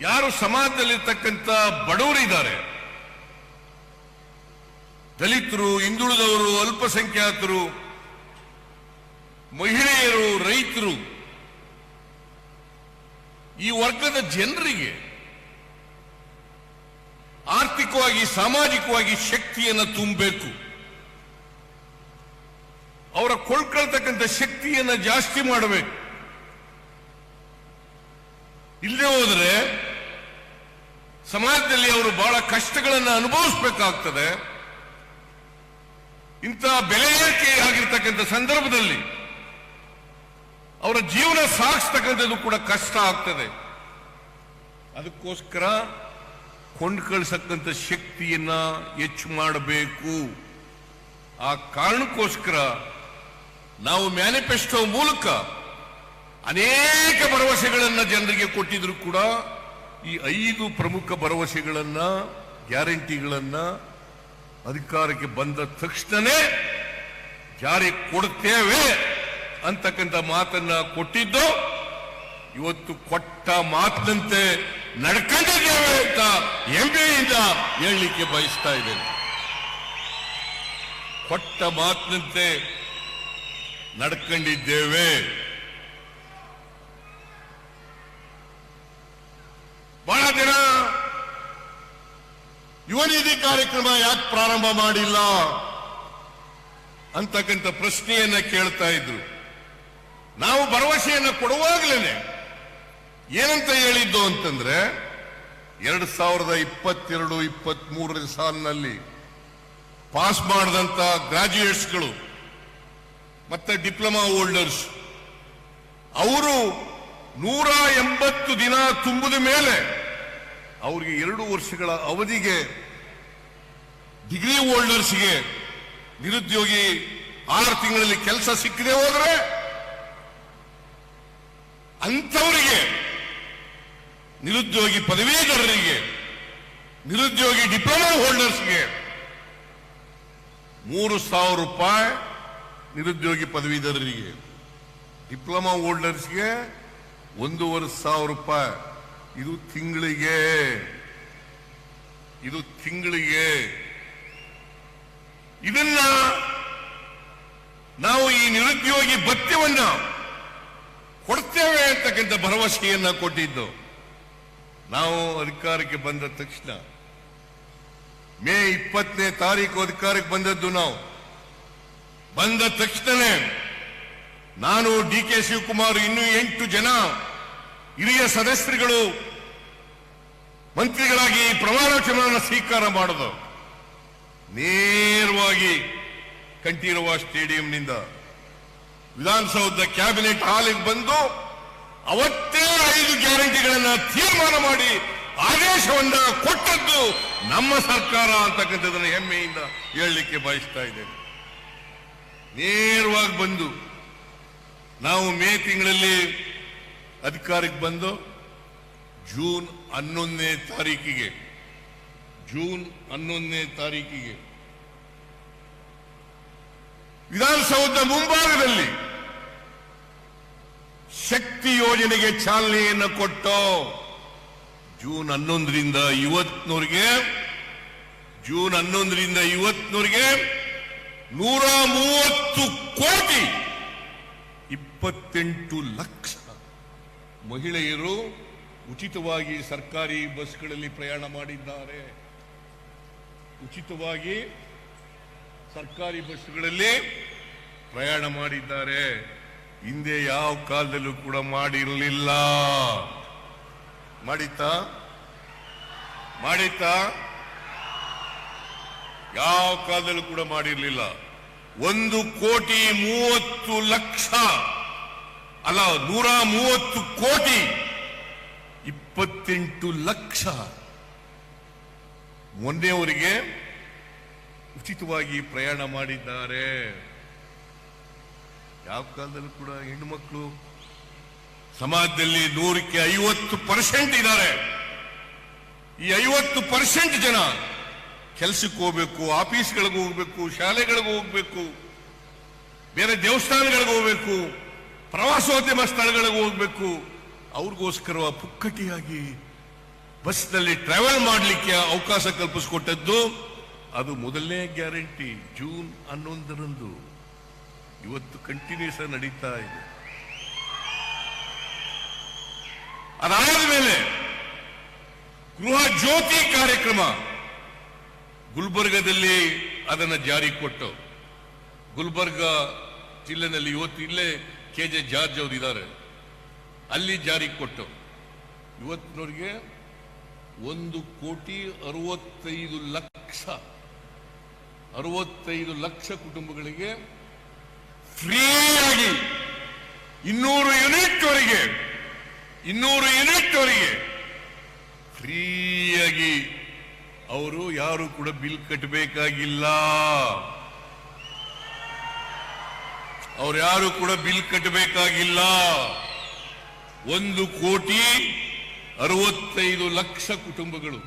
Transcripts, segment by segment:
ಯಾರು ಸಮಾಜದಲ್ಲಿರ್ತಕ್ಕಂಥ ಬಡವರಿದ್ದಾರೆ ದಲಿತರು, ಹಿಂದುಳಿದವರು, ಅಲ್ಪಸಂಖ್ಯಾತರು, ಮಹಿಳೆಯರು, ರೈತರು, ಈ ವರ್ಗದ ಜನರಿಗೆ ಆರ್ಥಿಕವಾಗಿ, ಸಾಮಾಜಿಕವಾಗಿ ಶಕ್ತಿಯನ್ನು ತುಂಬಬೇಕು. ಅವರ ಕೊಳ್ಕೊಳ್ತಕ್ಕಂಥ ಶಕ್ತಿಯನ್ನು ಜಾಸ್ತಿ ಮಾಡಬೇಕು. ಇಲ್ಲದೆ ಹೋದರೆ ಸಮಾಜದಲ್ಲಿ ಅವರು ಬಹಳ ಕಷ್ಟಗಳನ್ನು ಅನುಭವಿಸಬೇಕಾಗ್ತದೆ. ಇಂಥ ಬೆಲೆ ಏರಿಕೆ ಆಗಿರ್ತಕ್ಕಂಥ ಸಂದರ್ಭದಲ್ಲಿ ಅವರ ಜೀವನ ಸಾಗಿಸ್ತಕ್ಕಂಥದ್ದು ಕೂಡ ಕಷ್ಟ ಆಗ್ತದೆ. ಅದಕ್ಕೋಸ್ಕರ ಕೊಂಡ್ಕಳಿಸಕ್ಕಂಥ ಶಕ್ತಿಯನ್ನ ಹೆಚ್ಚು ಮಾಡಬೇಕು. ಆ ಕಾರಣಕ್ಕೋಸ್ಕರ ನಾವು ಮ್ಯಾನಿಫೆಸ್ಟೋ ಮೂಲಕ ಅನೇಕ ಭರವಸೆಗಳನ್ನು ಜನರಿಗೆ ಕೊಟ್ಟಿದ್ರು ಕೂಡ ಈ ಐದು ಪ್ರಮುಖ ಭರವಸೆಗಳನ್ನ, ಗ್ಯಾರಂಟಿಗಳನ್ನ ಅಧಿಕಾರಕ್ಕೆ ಬಂದ ತಕ್ಷಣನೇ ಜಾರಿ ಕೊಡ್ತೇವೆ ಅಂತಕ್ಕಂಥ ಮಾತನ್ನ ಕೊಟ್ಟಿದ್ದು, ಇವತ್ತು ಕೊಟ್ಟ ಮಾತಿನಂತೆ ನಡ್ಕೊಂಡಿದ್ದೇವೆ ಅಂತ ಹೆಮ್ಮೆಯಿಂದ ಹೇಳಲಿಕ್ಕೆ ಬಯಸ್ತಾ ಇದ್ದೇನೆ. ಕೊಟ್ಟ ಮಾತಿನಂತೆ ನಡ್ಕೊಂಡಿದ್ದೇವೆ ಬಹಳ ಜನ ಯುವ ನಿಧಿ ಕಾರ್ಯಕ್ರಮ ಯಾಕೆ ಪ್ರಾರಂಭ ಮಾಡಿಲ್ಲ? ಅಂತಕ್ಕಂಥ ಪ್ರಶ್ನೆಯನ್ನ ಕೇಳ್ತಾ ಇದ್ರು. ನಾವು ಭರವಸೆಯನ್ನು ಕೊಡುವಾಗಲೇ ಏನಂತ ಹೇಳಿದ್ದು ಅಂತಂದ್ರೆ, ಎರಡ್ ಸಾವಿರದ ಇಪ್ಪತ್ತೆರಡು ಇಪ್ಪತ್ತ್ ಮೂರನೇ ಸಾಲಿನಲ್ಲಿ ಪಾಸ್ ಮಾಡಿದಂತ ಗ್ರಾಜ್ಯುಯೇಟ್ಸ್ಗಳು ಮತ್ತೆ ಡಿಪ್ಲೊಮಾ ಹೋಲ್ಡರ್ಸ್, ಅವರು ನೂರ ಎಂಬತ್ತು ದಿನ ತುಂಬಿದ ಮೇಲೆ ಅವರಿಗೆ ಎರಡು ವರ್ಷಗಳ ಅವಧಿಗೆ ಡಿಗ್ರಿ ಹೋಲ್ಡರ್ಸ್ಗೆ ನಿರುದ್ಯೋಗಿ ಆರು ತಿಂಗಳಲ್ಲಿ ಕೆಲಸ ಸಿಕ್ಕದೆ ಹೋದ್ರೆ ಅಂಥವರಿಗೆ ನಿರುದ್ಯೋಗಿ ಪದವೀಧರರಿಗೆ, ನಿರುದ್ಯೋಗಿ ಡಿಪ್ಲೊಮಾ ಹೋಲ್ಡರ್ಸ್ಗೆ ಮೂರು ಸಾವಿರ ರೂಪಾಯಿ ನಿರುದ್ಯೋಗಿ ಪದವೀಧರರಿಗೆ. ಡಿಪ್ಲೊಮಾ ಹೋಲ್ಡರ್ಸ್ಗೆ ಒಂದೂವರೆ ಸಾವಿರ ರೂಪಾಯಿ. ಇದು ತಿಂಗಳಿಗೆ. ಇದು ತಿಂಗಳಿಗೆ. ಇದನ್ನ ನಾವು ಈ ನಿರುದ್ಯೋಗಿ ಭತ್ಯವನ್ನ ಕೊಡ್ತೇವೆ ಅಂತಕ್ಕಂಥ ಭರವಸೆಯನ್ನ ಕೊಟ್ಟಿದ್ದು. ನಾವು ಅಧಿಕಾರಕ್ಕೆ ಬಂದ ತಕ್ಷಣ ಮೇ ಇಪ್ಪತ್ತನೇ ತಾರೀಕು ಅಧಿಕಾರಕ್ಕೆ ಬಂದದ್ದು ನಾವು. ಬಂದ ತಕ್ಷಣನೇ ನಾನು ಡಿ ಕೆ ಶಿವಕುಮಾರ್ ಇನ್ನೂ ಎಂಟು ಜನ ಹಿರಿಯ ಸದಸ್ಯರುಗಳು ಮಂತ್ರಿಗಳಾಗಿ ಪ್ರಮಾಣ ವಚನವನ್ನು ಸ್ವೀಕಾರ ಮಾಡೋದು ನೇರವಾಗಿ ಕಂಠೀರವ ಸ್ಟೇಡಿಯಂನಿಂದ ವಿಧಾನಸೌಧದ ಕ್ಯಾಬಿನೆಟ್ ಹಾಲಿಗೆ ಬಂದು ಅವತ್ತೇ ಐದು ಗ್ಯಾರಂಟಿಗಳನ್ನ ತೀರ್ಮಾನ ಮಾಡಿ ಆದೇಶವನ್ನು ಕೊಟ್ಟದ್ದು ನಮ್ಮ ಸರ್ಕಾರ ಅಂತಕ್ಕಂಥದ್ದನ್ನು ಹೆಮ್ಮೆಯಿಂದ ಹೇಳಲಿಕ್ಕೆ ಬಯಸ್ತಾ ಇದ್ದೇನೆ. ನೇರವಾಗಿ ಬಂದು ನಾವು ಮೇ ತಿಂಗಳಲ್ಲಿ ಅಧಿಕಾರಕ್ಕೆ ಬಂದು ಜೂನ್ ಹನ್ನೊಂದನೇ ತಾರೀಕಿಗೆ, ಜೂನ್ ಹನ್ನೊಂದನೇ ತಾರೀಕಿಗೆ ವಿಧಾನಸೌಧ ಮುಂಭಾಗದಲ್ಲಿ ಶಕ್ತಿ ಯೋಜನೆಗೆ ಚಾಲನೆಯನ್ನು ಕೊಟ್ಟು ಜೂನ್ ಹನ್ನೊಂದರಿಂದ ಇವತ್ನೂರಿಗೆ ಜೂನ್ ಹನ್ನೊಂದರಿಂದ ಇವತ್ನೂರಿಗೆ ನೂರ ಮೂವತ್ತು ಕೋಟಿ ಇಪ್ಪತ್ತೆಂಟು ಲಕ್ಷ ಮಹಿಳೆಯರು ಉಚಿತವಾಗಿ ಸರ್ಕಾರಿ ಬಸ್ಗಳಲ್ಲಿ ಪ್ರಯಾಣ ಮಾಡಿದ್ದಾರೆ. ಉಚಿತವಾಗಿ ಸರ್ಕಾರಿ ಬಸ್ಗಳಲ್ಲಿ ಪ್ರಯಾಣ ಮಾಡಿದ್ದಾರೆ. ಹಿಂದೆ ಯಾವ ಕಾಲದಲ್ಲೂ ಕೂಡ ಮಾಡಿರಲಿಲ್ಲ. ಮಾಡಿತ್ತಾ? ಮಾಡಿತ್ತಾ? ಯಾವ ಕಾಲದಲ್ಲೂ ಕೂಡ ಮಾಡಿರಲಿಲ್ಲ. ಒಂದು ಕೋಟಿ ಮೂವತ್ತು ಲಕ್ಷ, ಅಲ್ಲ, ನೂರ ಮೂವತ್ತು ಕೋಟಿ ಇಪ್ಪತ್ತೆಂಟು ಲಕ್ಷ. ಮೊನ್ನೆಯವರಿಗೆ ಉಚಿತವಾಗಿ ಪ್ರಯಾಣ ಮಾಡಿದ್ದಾರೆ. ಯಾವ ಕಾಲದಲ್ಲೂ ಕೂಡ ಹೆಣ್ಣು ಮಕ್ಕಳು ಸಮಾಜದಲ್ಲಿ ನೂರಕ್ಕೆ ಐವತ್ತು ಪರ್ಸೆಂಟ್ ಇದ್ದಾರೆ. ಈ ಐವತ್ತು ಪರ್ಸೆಂಟ್ ಜನ ಕೆಲಸಕ್ಕೆ ಹೋಗ್ಬೇಕು, ಆಫೀಸ್ಗಳಿಗೆ ಹೋಗ್ಬೇಕು, ಶಾಲೆಗಳಿಗೆ ಹೋಗ್ಬೇಕು, ಬೇರೆ ದೇವಸ್ಥಾನಗಳಿಗೆ ಹೋಗ್ಬೇಕು, ಪ್ರವಾಸೋದ್ಯಮ ಸ್ಥಳಗಳಿಗೆ ಹೋಗ್ಬೇಕು. ಅವ್ರಿಗೋಸ್ಕರ ಪುಕ್ಕಟಿಯಾಗಿ ಬಸ್ನಲ್ಲಿ ಟ್ರಾವೆಲ್ ಮಾಡಲಿಕ್ಕೆ ಅವಕಾಶ ಕಲ್ಪಿಸಿಕೊಟ್ಟದ್ದು ಅದು ಮೊದಲನೇ ಗ್ಯಾರಂಟಿ, ಜೂನ್ ಹನ್ನೊಂದರಂದು. ಇವತ್ತು ಕಂಟಿನ್ಯೂಸ್ ನಡೀತಾ ಇದೆ. ಅದಾದ ಮೇಲೆ ಗೃಹ ಜ್ಯೋತಿ ಕಾರ್ಯಕ್ರಮ ಗುಲ್ಬರ್ಗದಲ್ಲಿ ಅದನ್ನು ಜಾರಿ ಕೊಟ್ಟು, ಗುಲ್ಬರ್ಗ ಜಿಲ್ಲೆನಲ್ಲಿ ಇವತ್ತು ಇಲ್ಲೇ ಕೆ ಜೆ ಜಾರ್ಜ್ ಅವರು ಇದ್ದಾರೆ. ಅಲ್ಲಿ ಜಾರಿ ಕೊಟ್ಟು ಇವತ್ತಿನವರಿಗೆ ಒಂದು ಕೋಟಿ ಅರವತ್ತೈದು ಲಕ್ಷ ಅರವತ್ತೈದು ಲಕ್ಷ ಕುಟುಂಬಗಳಿಗೆ ಫ್ರೀಯಾಗಿ ಇನ್ನೂರು ಯೂನಿಟ್ ವರೆಗೆ ಇನ್ನೂರು ಯೂನಿಟ್ ವರೆಗೆ ಫ್ರೀಯಾಗಿ ಅವರು ಯಾರು ಕೂಡ ಬಿಲ್ ಕಟ್ಟಬೇಕಾಗಿಲ್ಲ. ಅವ್ರು ಯಾರು ಕೂಡ ಬಿಲ್ ಕಟ್ಟಬೇಕಾಗಿಲ್ಲ. ಒಂದು ಕೋಟಿ ಅರವತ್ತೈದು ಲಕ್ಷ ಕುಟುಂಬಗಳು,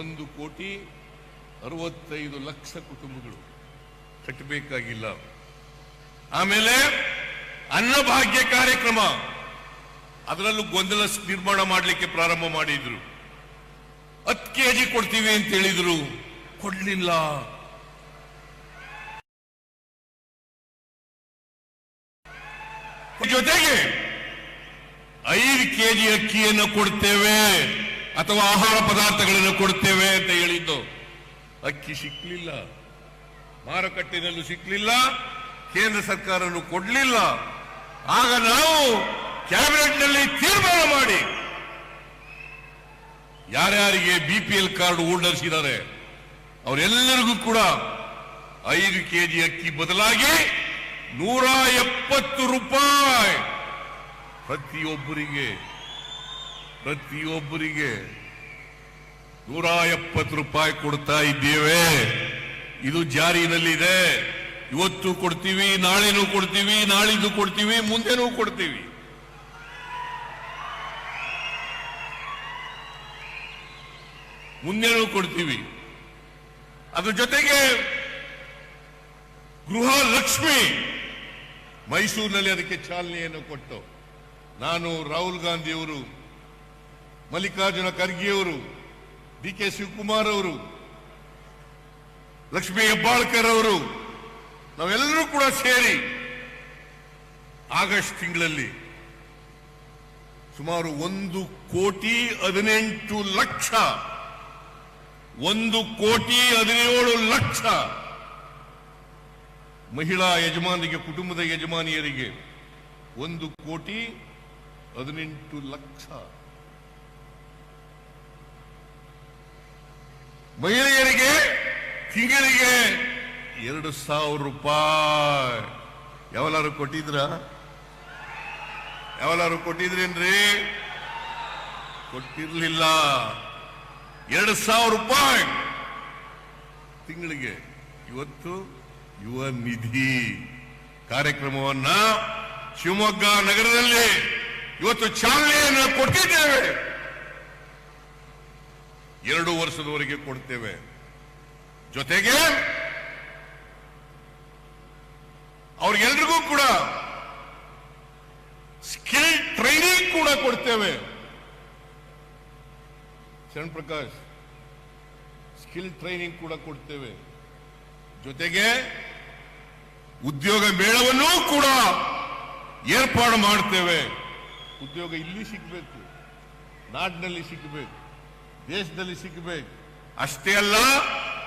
ಒಂದು ಕೋಟಿ ಅರವತ್ತೈದು ಲಕ್ಷ ಕುಟುಂಬಗಳು ಕಟ್ಟಬೇಕಾಗಿಲ್ಲ. ಆಮೇಲೆ ಅನ್ನಭಾಗ್ಯ ಕಾರ್ಯಕ್ರಮ. ಅದರಲ್ಲೂ ಗೊಂದಲ ನಿರ್ಮಾಣ ಮಾಡಲಿಕ್ಕೆ ಪ್ರಾರಂಭ ಮಾಡಿದ್ರು. ಹತ್ತು ಕೆಜಿ ಕೊಡ್ತೀವಿ ಅಂತ ಹೇಳಿದ್ರು. ಕೊಡ್ಲಿಲ್ಲ. ಜೊತೆಗೆ ಐದು ಕೆಜಿ ಅಕ್ಕಿಯನ್ನು ಕೊಡ್ತೇವೆ ಅಥವಾ ಆಹಾರ ಪದಾರ್ಥಗಳನ್ನು ಕೊಡ್ತೇವೆ ಅಂತ ಹೇಳಿದ್ದು. ಅಕ್ಕಿ ಸಿಕ್ಕಲಿಲ್ಲ ಮಾರುಕಟ್ಟೆಯಲ್ಲೂ ಸಿಕ್ಲಿಲ್ಲ, ಕೇಂದ್ರ ಸರ್ಕಾರನು ಕೊಡ್ಲಿಲ್ಲ. ಆಗ ನಾವು ಕ್ಯಾಬಿನೆಟ್ನಲ್ಲಿ ತೀರ್ಮಾನ ಮಾಡಿ ಯಾರ್ಯಾರಿಗೆ B P L card holders ಇದ್ದಾರೆ ಅವರೆಲ್ಲರಿಗೂ ಕೂಡ ಐದು ಕೆಜಿ ಅಕ್ಕಿ ಬದಲಾಗಿ ನೂರ ಎಪ್ಪತ್ತು ರೂಪಾಯಿ ಪ್ರತಿಯೊಬ್ಬರಿಗೆ ಪ್ರತಿಯೊಬ್ಬರಿಗೆ. ನೂರ ಎಪ್ಪತ್ತು ರೂಪಾಯಿ ಕೊಡ್ತಾ ಇದ್ದೇವೆ. ಇದು ಜಾರಿನಲ್ಲಿದೆ. ಇವತ್ತು ಕೊಡ್ತೀವಿ, ನಾಳೆನೂ ಕೊಡ್ತೀವಿ, ನಾಳಿದ್ದು ಕೊಡ್ತೀವಿ, ಮುಂದೆನೂ ಕೊಡ್ತೀವಿ. ಮುಂದೆನೂ ಕೊಡ್ತೀವಿ. ಅದ್ರ ಜೊತೆಗೆ ಗೃಹ ಲಕ್ಷ್ಮಿ ಮೈಸೂರಿನಲ್ಲಿ ಅದಕ್ಕೆ ಚಾಲನೆಯನ್ನು ಕೊಟ್ಟು, ನಾನು ರಾಹುಲ್ ಗಾಂಧಿಯವರು, ಮಲ್ಲಿಕಾರ್ಜುನ ಖರ್ಗೆಯವರು ಡಿ ಕೆ ಶಿವಕುಮಾರ್ ಅವರು, ಲಕ್ಷ್ಮೀ ಹೆಬ್ಬಾಳ್ಕರ್ ಅವರು, ನಾವೆಲ್ಲರೂ ಕೂಡ ಸೇರಿ ಆಗಸ್ಟ್ ತಿಂಗಳಲ್ಲಿ ಸುಮಾರು ಒಂದು ಕೋಟಿ ಹದಿನೆಂಟು ಲಕ್ಷ, ಒಂದು ಕೋಟಿ ಹದಿನೇಳು ಲಕ್ಷ ಮಹಿಳಾ ಯಜಮಾನಿಗೆ, ಕುಟುಂಬದ ಯಜಮಾನಿಯರಿಗೆ ಒಂದು ಕೋಟಿ ಹದಿನೆಂಟು ಲಕ್ಷ ಮಹಿಳೆಯರಿಗೆ ತಿಂಗಳಿಗೆ ಎರಡು ಸಾವಿರ ರೂಪಾಯಿ. ಯಾವಲಾರು ಕೊಟ್ಟಿದ್ರ? ಯಾವಲಾರು ಕೊಟ್ಟಿದ್ರೇನ್ರಿ? ಕೊಟ್ಟಿರ್ಲಿಲ್ಲ. ಎರಡು ಸಾವಿರ ರೂಪಾಯಿ. ತಿಂಗಳಿಗೆ ಇವತ್ತು ಯುವ ನಿಧಿ ಕಾರ್ಯಕ್ರಮವನ್ನ ಶಿವಮೊಗ್ಗ ನಗರದಲ್ಲಿ ಇವತ್ತು ಚಾಲನೆಯನ್ನು ಕೊಟ್ಟಿದ್ದೇವೆ. ಎರಡು ವರ್ಷದವರೆಗೆ ಕೊಡ್ತೇವೆ. ಜೊತೆಗೆ ಅವ್ರಿಗೆಲ್ರಿಗೂ ಕೂಡ ಸ್ಕಿಲ್ ಟ್ರೈನಿಂಗ್ ಕೂಡ ಕೊಡ್ತೇವೆ. ಶರಣ್ ಪ್ರಕಾಶ್ ಸ್ಕಿಲ್ ಟ್ರೈನಿಂಗ್ ಕೂಡ ಕೊಡ್ತೇವೆ. ಜೊತೆಗೆ ಉದ್ಯೋಗ ಮೇಳವನ್ನೂ ಕೂಡ ಏರ್ಪಾಡು ಮಾಡ್ತೇವೆ. ಉದ್ಯೋಗ ಇಲ್ಲಿ ಸಿಗಬೇಕು, ನಾಡಿನಲ್ಲಿ ಸಿಗಬೇಕು. ದೇಶದಲ್ಲಿ ಸಿಗಬೇಕು. ಅಷ್ಟೇ ಅಲ್ಲ,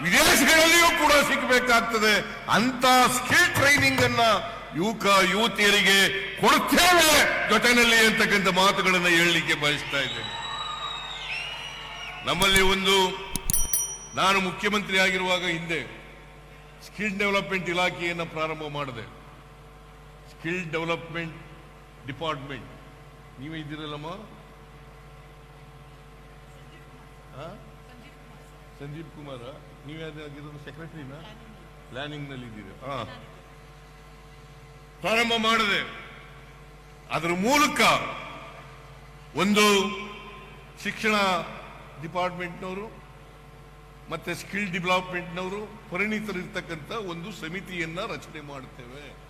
ವಿದೇಶಗಳಲ್ಲಿಯೂ ಕೂಡ ಸಿಗಬೇಕಾಗ್ತದೆ. ಅಂತ ಸ್ಕಿಲ್ ಟ್ರೈನಿಂಗ್ ಅನ್ನ ಯುವಕ, ಯುವತಿಯರಿಗೆ ಕೊಡ್ತೇವೆ ಜೊತೆಯಲ್ಲಿ ಅಂತಕ್ಕಂಥ ಮಾತುಗಳನ್ನು ಹೇಳಲಿಕ್ಕೆ ಬಯಸ್ತಾ ಇದ್ದೇನೆ. ನಮ್ಮಲ್ಲಿ ಒಂದು, ನಾನು ಮುಖ್ಯಮಂತ್ರಿ ಆಗಿರುವಾಗ ಹಿಂದೆ ಸ್ಕಿಲ್ ಡೆವಲಪ್ಮೆಂಟ್ ಇಲಾಖೆಯನ್ನು ಪ್ರಾರಂಭ ಮಾಡಿದೆ. ಸ್ಕಿಲ್ ಡೆವಲಪ್ಮೆಂಟ್ ಡಿಪಾರ್ಟ್ಮೆಂಟ್ ನೀವೇ ಇದ್ದೀರಲ್ಲಮ್ಮ? ಆ? ಸಂದೀಪ್ ಕುಮಾರ. ನೀವೇ ಆಗಿರೋದು? ಸೆಕ್ರೆಟರಿನಾ ಪ್ಲಾನಿಂಗ್ನಲ್ಲಿ ಹಾಂ. ಹಾ ಪ್ರಾರಂಭ ಮಾಡಿದೆ. ಅದರ ಮೂಲಕ ಒಂದು ಶಿಕ್ಷಣ ಡಿಪಾರ್ಟ್ಮೆಂಟ್ನವರು ಮತ್ತೆ ಸ್ಕಿಲ್ ಡೆವಲಪ್ಮೆಂಟ್ನವರು ಪರಿಣಿತರಿರ್ತಕ್ಕಂಥ ಒಂದು ಸಮಿತಿಯನ್ನ ರಚನೆ ಮಾಡುತ್ತೇವೆ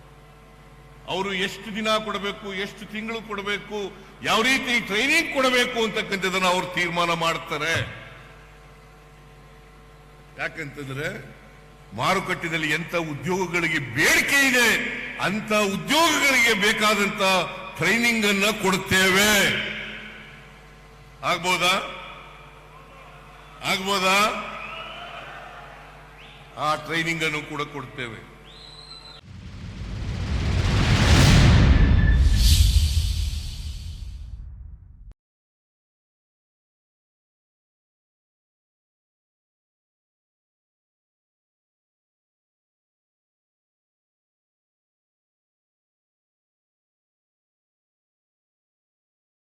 ಅವರು ಎಷ್ಟು ದಿನ ಕೊಡಬೇಕು, ಎಷ್ಟು ತಿಂಗಳು ಕೊಡಬೇಕು, ಯಾವ ರೀತಿ ಟ್ರೈನಿಂಗ್ ಕೊಡಬೇಕು ಅಂತಕ್ಕಂಥದ್ದನ್ನು ಅವರು ತೀರ್ಮಾನ ಮಾಡ್ತಾರೆ. ಯಾಕಂತಂದ್ರೆ ಮಾರುಕಟ್ಟೆಯಲ್ಲಿ ಎಂತ ಉದ್ಯೋಗಗಳಿಗೆ ಬೇಡಿಕೆ ಇದೆ ಅಂತ ಉದ್ಯೋಗಗಳಿಗೆ ಬೇಕಾದಂತ ಟ್ರೈನಿಂಗ್ ಅನ್ನ ಕೊಡುತ್ತೇವೆ. ಆಗ್ಬೋದಾ? ಆಗ್ಬೋದಾ? ಆ ಟ್ರೈನಿಂಗ್ ಅನ್ನು ಕೂಡ ಕೊಡ್ತೇವೆ